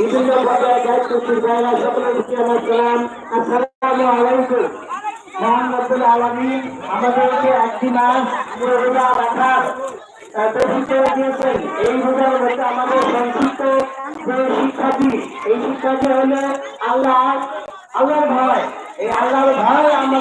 বিভিন্ন পর্যায়ে দায়িত্বশীল জায়গা সকলের প্রতি আমার সালাম। আসসালামু আলাইকুম। মহান রব্বুল আলামিন আমাদেরকে একটি মাস পুরো রোজা রাখার দিয়েছেন। এই রোজার মধ্যে আমাদের সংক্ষিপ্ত যে শিক্ষাটি এই শিক্ষাটি হলো আল্লাহ, আল্লাহর আমাদের আমরা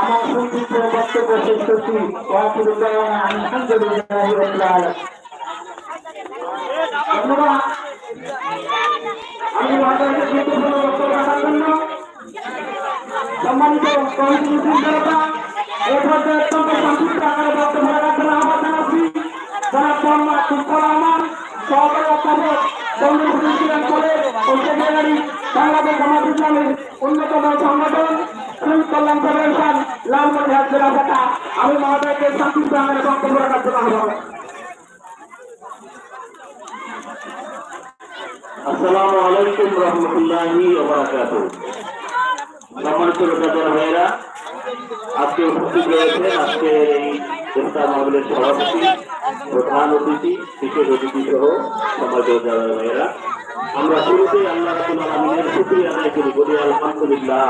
আমার সংক্ষিপ্ত বক্তব্য শেষ করছি। ধন্যবাদ। আমি আপনাদের গুরুত্বপূর্ণ বক্তব্য রাখার জন্য সম্মানিত কমিটি জনতা এই পর্যায়ে অত্যন্ত সংগঠন শ্রমিক কল্যাণ ফেডারেশন লালমনিরহাট জেলা শাখা। আমি মহোদয়কে সংক্ষিপ্ত আকারে বক্তব্য রাখার জন্য আহ্বান আসসালামু আলাইকুম রহমতুল্লাহি সম্মানিত রোজাদার ভাইয়েরা, আজকে উপস্থিত রয়েছেন আজকে এই আমরা শুরুতেই আল্লাহ আদায় করি। বলি আলহামদুলিল্লাহ।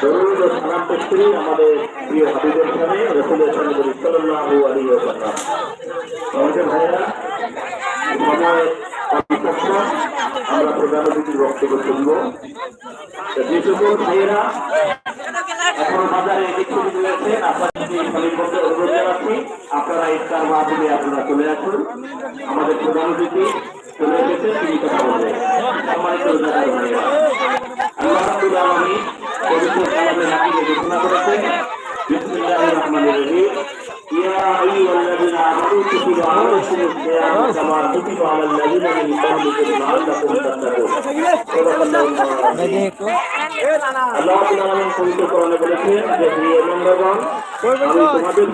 দরুদ ও সালাম প্রিয় হাবিবের সামনে, রসুলের সামনে বলি, সাল্লাল্লাহু আলাইহি ওয়াসাল্লাম। আমাদের কর্তৃপক্ষ, আমরা প্রধান অতিথির বক্তব্য শুনব। যে সকল ভাইয়েরা এখন বাজারে বিক্ষুব্ধ রয়েছেন মধ্যে অনুরোধ জানাচ্ছি, আপনারা ইফতার মাহফিলে আপনারা চলে আসুন। আমাদের প্রধান অতিথি চলে এসেছে, তিনি পবিত্র কালামে নাকিকে ঘোষণা করেছেন বিসমিল্লাহির রহমানির রহিম ইয়া আইয়ুহাল্লাযীনা আমানু আমি তোমাদের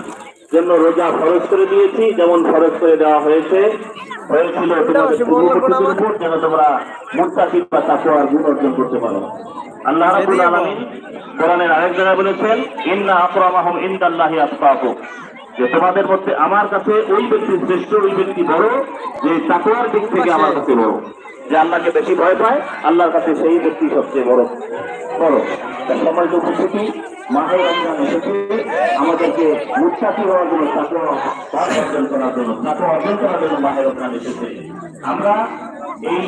জন্য রোজা ফরজ করে দিয়েছি, যেমন ফরজ করে দেওয়া হয়েছে হয়েছিল তোমাদের পূর্ববর্তীদের উপর যেন তোমরা মুত্তাকি বা তাকওয়ার গুণ অর্জন করতে পারো। আল্লাহ রাব্বুল আলামিন কোরআনের আরেক জায়গায় বলেছেন ইন্না আকরামাহুম ইনদাল্লাহি আতকাকুম যে তোমাদের মধ্যে আমার কাছে ওই ব্যক্তি শ্রেষ্ঠ ওই ব্যক্তি বড় যে তাকওয়ার দিক থেকে আমার কাছে বড়। যে আল্লাহকে বেশি ভয় পায় আল্লাহর কাছে সেই ব্যক্তি সবচেয়ে বড়। বড় তার সম্মানিত উপস্থিতি মাহের রমজান এসেছে। আমাদেরকে মুত্তাকি হওয়ার জন্য ভাব অর্জন করার জন্য তাকওয়া অর্জন করার জন্য মাহের রমজান এসেছে। আমরা এই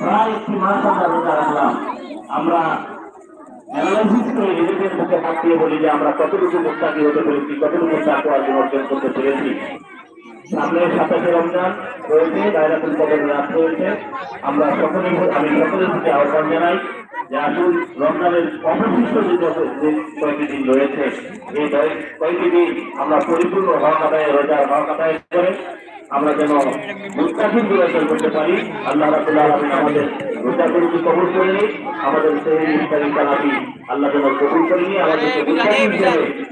প্রায় একটি মাস আমরা রোজা রাখলাম। আমরা অ্যানালাইসিস করে নিজেদের মুখে হাত দিয়ে বলি যে আমরা কতটুকু মুস্তাকি হতে পেরেছি, কতটুকু তাকওয়া অর্জন করতে পেরেছি। সামনে সাতাশে রমজান রয়েছে, দায়রাতুল কদর রাত রয়েছে, আমরা সকলেই আমি সকলের প্রতি আহ্বান জানাই যে আসুন রমজানের অবশিষ্ট যে কয়েকটি দিন রয়েছে, এই কয়েক- কয়েকটি দিন আমরা পরিপূর্ণ হক আদায়, রোজার হক আদায় করে আমরা যেন মুস্তাকিম দূরাচল করতে পারি। আল্লাহ রাবুল আলমিন আমাদের রোজাগুলিকে কবুল করে নিই আমাদের সেই আল্লাহ যেন কবুল করে নিয়ে হিসেবে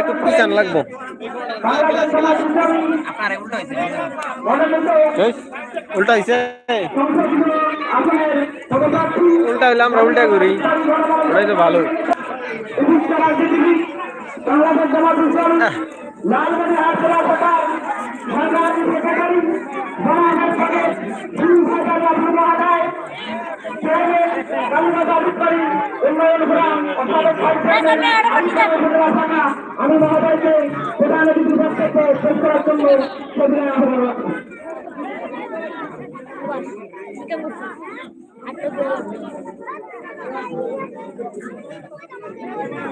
একটু পিছান লাগবো। উল্টা হয়েছে উল্টা হইলে আমরা উল্টা করি। ওটাই তো ভালো। আমি মহোদয়কে প্রধান অতিথি বক্তব্য শেষ করার জন্য সবিনয় আহ্বান রাখছি পয়সা আসসালামু আলাইকুম রহমতুল্লাহ জীবিত তো সবাই আছি নাকি জীবিত মানুষের সালামের জবাব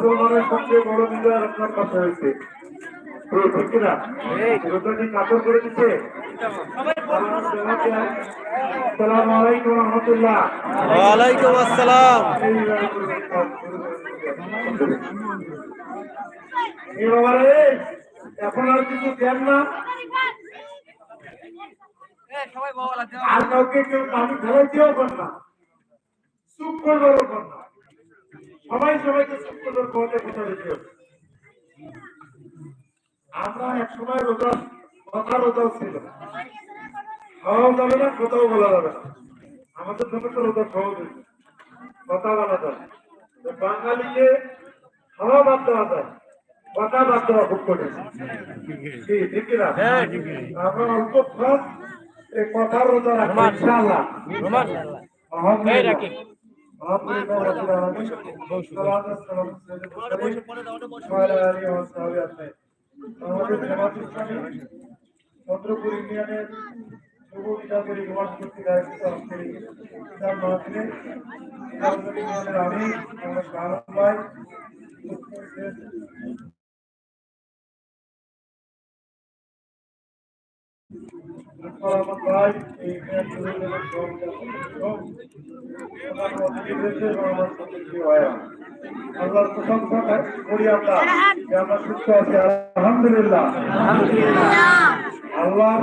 কাপড় সবচেয়ে বড় বিজয় আপনার কাছে হয়েছে করে দেন। আসসালামু আলাইকুম রহমতুল্লাহ ওয়ালাইকুম আসসালাম এ বাবা রে, এখন আর কিছু দেন না। আর কাউকে কেউ পানি ধরাইতেও পার না। চুপ করবারও পার না। সবাই সবাইকে চুপ করবার খাওয়াতে কথা রেখে আমরা এক সময় রোজা কথা রোজা ছিল। খাওয়াও যাবে না কথাও বলা যাবে না। আমাদের জন্য তো রোজা হয়েছে কথা বলা যায়। বাঙালিকে খাওয়া বাদ দেওয়া যায়। কথা বাদ দেওয়া খুব কঠিন কি, ঠিক না? আমরা অল্প খাস এই কথার রোজা রাখব ইনশাআল্লাহ। আমাদের জামাত ইসলামী চন্দ্রপুর ইউনিয়নের যুব বিদ্যাপুরী কর্তৃক আয়োজিত আজকের ইসলাম মাহফিলে আমি আমার শাহানব ভাই আমার প্রশংসা করি আমরা আমরা সুস্থ আছি। আলহামদুলিল্লাহ। আল্লাহর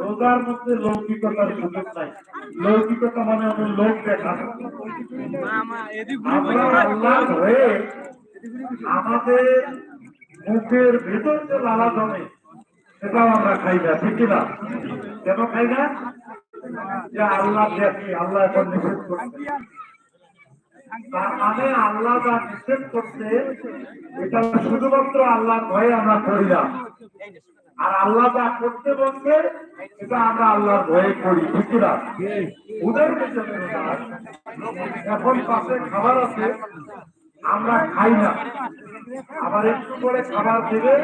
রোজার মধ্যে লৌকিকতার সুযোগ নাই। লৌকিকতা মানে আমি লোক দেখা। আল্লাহ হয়ে আমাদের মুখের ভেতর যে লালা জমে, সেটাও আমরা খাই না, ঠিক না কেন খাই না? যে আল্লাহ দেখি, আল্লাহ এখন নিষেধ করছে। শুধুমাত্র আল্লাহ ভয়ে আমরা করি না। আর আল্লাহ যা করতে বলছে, এটা আমরা আল্লাহর ভয়ে করি, ঠিক ওদের। এখন পাশে খাবার আছে, আমরা খাই না। আবার একটু করে খাবার দেবে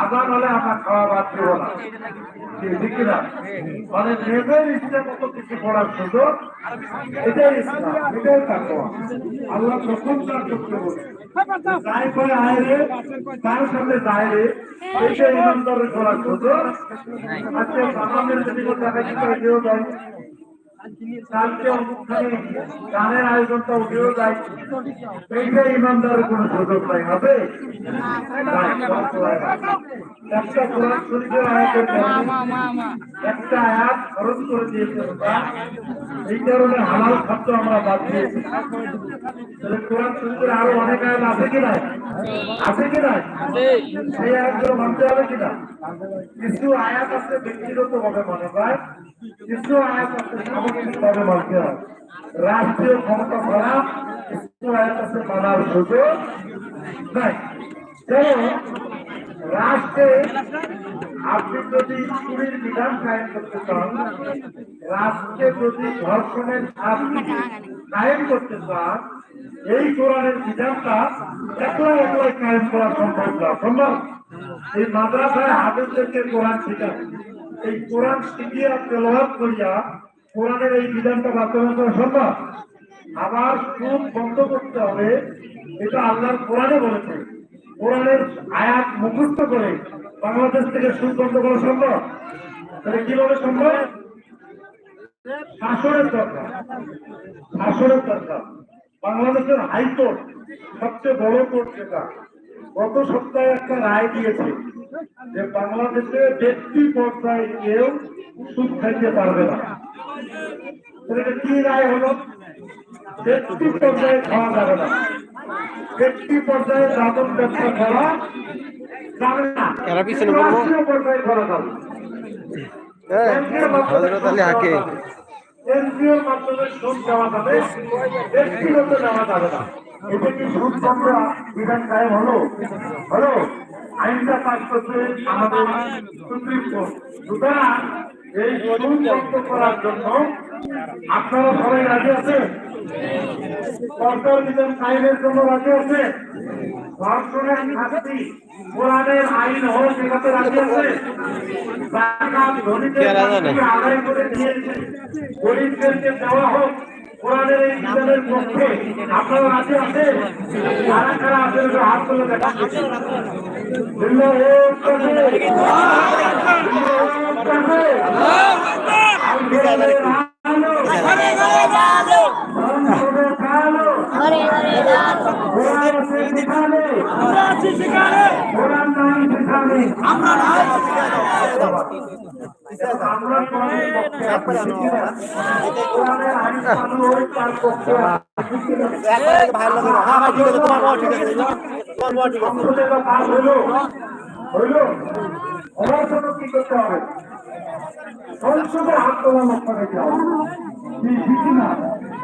আজান হলে আমরা খাওয়া বাদ দেব না। ঠিক না মানে নিজের ইচ্ছে মতো কিছু করার সুযোগ, এটাই ইসলাম, এটাই তাকওয়া। আল্লাহ তখন তার করতে বলছে যাই করে আয় তার সাথে যায় রে ইমানদারের করার সুযোগ। আজকে বাংলাদেশ যদি কেউ যায় গানের আয়োজনটা উঠেও যায় কোনো সুযোগ নাই হবে একটা কোরআন শরীফের একটা আয়াত খরচ করে দিয়েছে এই কারণে হালাল খাদ্য আমরা বাদ দিয়েছি কোরআন শরীফের আরও অনেক আয়াত আছে কি নাই আছে সেই আয়াতগুলো মানতে হবে কিনা কিছু আয়াত আছে ব্যক্তিগত ভাবে মনে হয় রাষ্ট্রীয় ক্ষমতা ছাড়া কিছু মানার সুযোগ নাই রাষ্ট্রে আপনি যদি চুরির বিধান কায়েম করতে চান রাষ্ট্রে যদি ধর্ষণের কায়েম করতে চান এই কোরআনের বিধানটা একলা একলা কায়েম করা সম্ভব না সম্ভব এই মাদ্রাসায় হাফেজদেরকে কোরআন শেখায় এই কোরআন শিখিয়া তেলাওয়াত করিয়া কোরআনের এই বিধানটা বাস্তবায়ন করা সম্ভব? আবার সুদ বন্ধ করতে হবে, এটা আল্লাহর কোরআনে বলেছে। কোরআনের আয়াত মুখস্থ করে বাংলাদেশ থেকে সুদ বন্ধ করা সম্ভব? তাহলে কীভাবে সম্ভব? শাসনের দরকার। শাসনের দরকার। বাংলাদেশের হাইকোর্ট সবচেয়ে বড় কোর্ট যেটা, গত সপ্তাহে একটা রায় দিয়েছে। যে বাংলাদেশে ব্যক্তি পর্যায়ে কেউ সুদ খাইতে পারবে না। কি রায় হলো? ব্যক্তি পর্যায়ে খাওয়া যাবে না। ব্যক্তি পর্যায়ে যাদব ব্যবসা করা যাবে না। এরা পিছনে বলব। রাষ্ট্রীয় পর্যায়ে করা যাবে। হজরত আলী হাকে এনজিওর মাধ্যমে সুদ দেওয়া যাবে। ব্যক্তিগত দেওয়া যাবে না। এটা কি সুদ বিধান কায়েম হলো? হলো? আইনটা পাস করছে আমাদের সুপ্রিম কোর্ট। সুতরাং এই সুদ করার জন্য আপনারা সবাই রাজি আছেন? সরকার কায়েমের জন্য রাজি আছে ধর্ষণের শাস্তি কোরআনের আইন হোক সেটাতে রাজি আছে কেরা জানে? থেকে আদায় করে দিয়েছে। গরিবদেরকে দেওয়া হোক কোরআনের এই বিধানের পক্ষে আপনারা রাজি আছে কারা কারা আছেন হাত তুলে দেখা জিল্লাহ হইল। হইল? কি করতে হবে? সংসদে হাত তোলা হবে।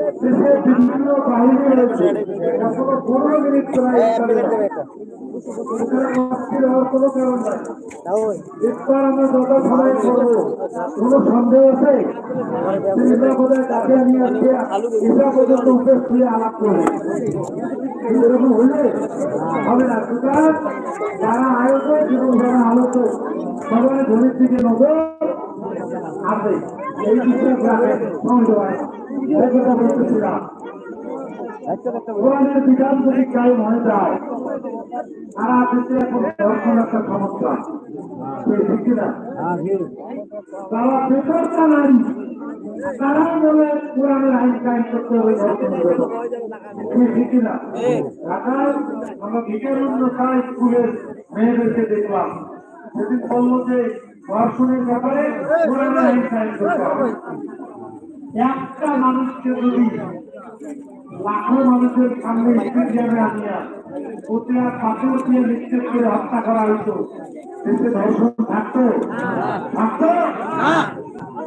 দেশে বিভিন্ন বাহিনী ইফতার যত সময় সন্দেহ আছে ডাকে নিয়ে আসছে ইসরা পর্যন্ত উপেশ দিয়ে আলাপ করবে এরকম হইলে হবে না সুতরাং যারা আয়োজক এবং যারা আলোচক সবাই দিকে নজর আছে এই বিষয়ে গ্রামে সময় এই কথা বলতেছিলাম কোরআনের মেয়েদেরকে দেখলাম। সেদিন বলল যে ধর্ষণের ব্যাপারে একটা মানুষকে যদি লাখো মানুষের সামনে স্টেডিয়ামে আনিয়া ওতে আর পাথর দিয়ে নিক্ষেপ করে হত্যা করা হইতো। দেশে ধর্ষণ থাকতো? থাকতো?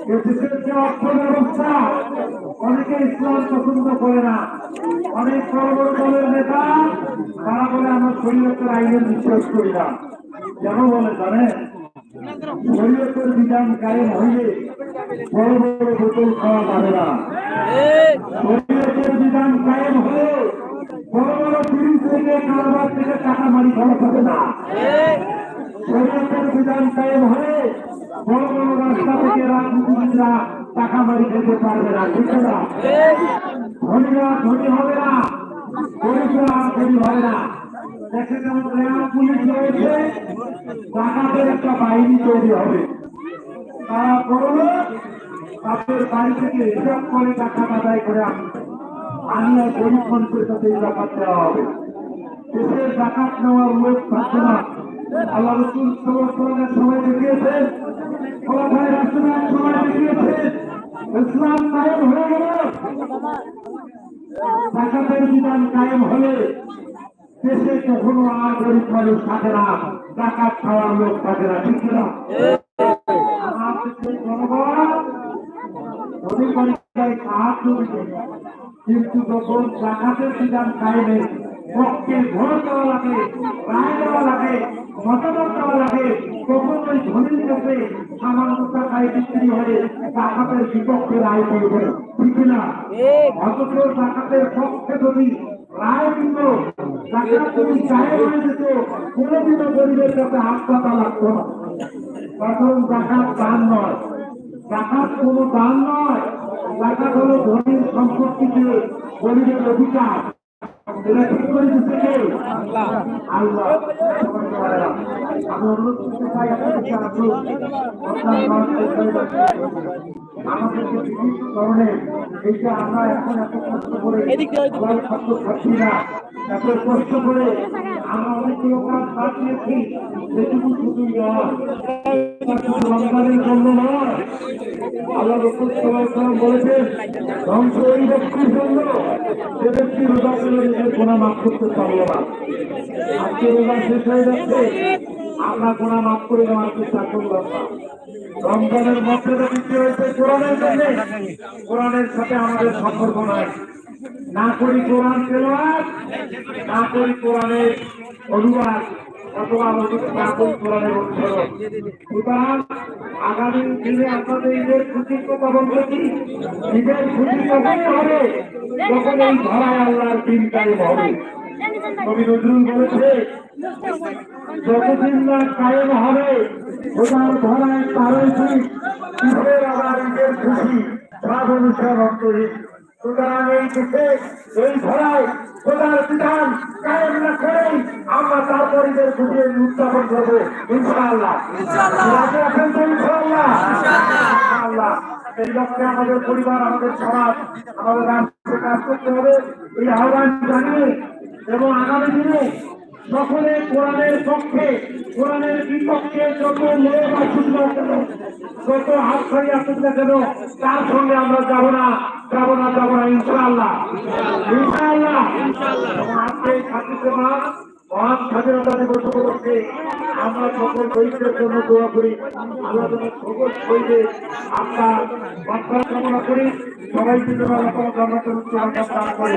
এ দেশের যে অর্থ ব্যবস্থা অনেকে ইসলাম পছন্দ করে না। অনেক বড় বড় দলের নেতা তারা বলে আমরা শরীয়তের আইনের বিশ্বাস করি না। কেন বলে জানেন? শরীয়তের বিধান কায়েম হইলে বড় বড় বোতল খাওয়া যাবে না শরীয়তের বিধান কায়েম হলে বড় বড় পুলিশ থেকে কারবার থেকে টাকা মারি খাওয়া যাবে না শরীয়তের বিধান কায়েম হয়ে বড় বড় রাস্তা থেকে রাজনীতিবিদরা টাকা মারি খেতে পারবে না ঠিক না ধনীরা ধনী হবে না গরিবরা গরিব হবে না দেখে একটা বাহিনী তৈরি হবে তারা করল তাদের বাড়ি থেকে হিসাব করে টাকা আদায় করে আনবে আনিয়ে গরিব মানুষের সাথে এই জাকাত দেওয়া হবে। দেশের জাকাত নেওয়ার লোক থাকবে না আল্লাহ রসুল সমর্থনের সময় দেখিয়েছেন খোলাফায় রাষ্ট্রের সময় দেখিয়েছেন ইসলাম কায়েম হয়ে গেল। জাকাতের বিধান কায়েম হলে দেশে কখনো আর গরিব মানুষ থাকে না। জাকাত খাওয়ার লোক থাকে না ঠিক না কিন্তু যখন জাকাতের বিধান কায়েমে পক্ষে ভোট দেওয়া লাগে রায় দেওয়া লাগে মতামত দেওয়া লাগে তখন ওই ধনীর কাছে সামান্য টাকায় বিক্রি হয়ে জাকাতের বিপক্ষে রায় করবে ঠিক না অথচ জাকাতের পক্ষে যদি জাকাত যদি চায় হয়ে যেত গরিবের কাছে হাত লাগতো না তখন জাকাত দান নয় নয় জাকাত হলো ধনীর সম্পত্তিকে গরিবের অধিকার আমাদেরকে বলেছেন ধ্বংস এই ব্যক্তির জন্য নিজের গোনা মাফ করতে পারল না। আজকে রোজা শেষ হয়ে যাচ্ছে, আমরা গোনা মাফ করে দেওয়ার চেষ্টা করলাম না। রমজানের মর্যাদা দিতে হয়েছে কোরআনের জন্য কোরআনের সাথে আমাদের সম্পর্ক নাই। না করি কোরআন তেলাওয়াত, না করি কোরআনের অনুবাদ। অথবা আমাদের আগামী দিনে আপনাদের কথা বলতেছি ঈদের খুশি হবে। যখন এই ধরায় আল্লাহর দিন কায়েম হবে। কবি যতদিন না কায়েম হবে খোদার ধরায় তারই ঠিক ঈদের আবার ঈদের খুশি সব অনুষ্ঠান সুতরাং এই দেশে এই ধরায় খোদার বিধান কায়েম না করেই আমরা তার পরিবেশ ঘুরিয়ে উদযাপন করব ইনশাআল্লাহ। ইনশাআল্লাহ। এই লক্ষ্যে আমাদের পরিবার আমাদের সমাজ আমাদের রাষ্ট্রে কাজ করতে হবে। এই আহ্বান জানিয়ে এবং আগামী দিনে সকলে কোরআনের পক্ষে, কোরআনের বিপক্ষে যত লোক যত হাত ছাড়ি আসুক না কেন, তার সঙ্গে আমরা যাব না যাব না যাব না, ইনশাআল্লাহ। ইনশাআল্লাহ। আজকে এই মা আমরা সকল শহীদদের জন্য দোয়া করি। আল্লাহ সকল আপনার কামনা করি। ফেরদাউস দান করে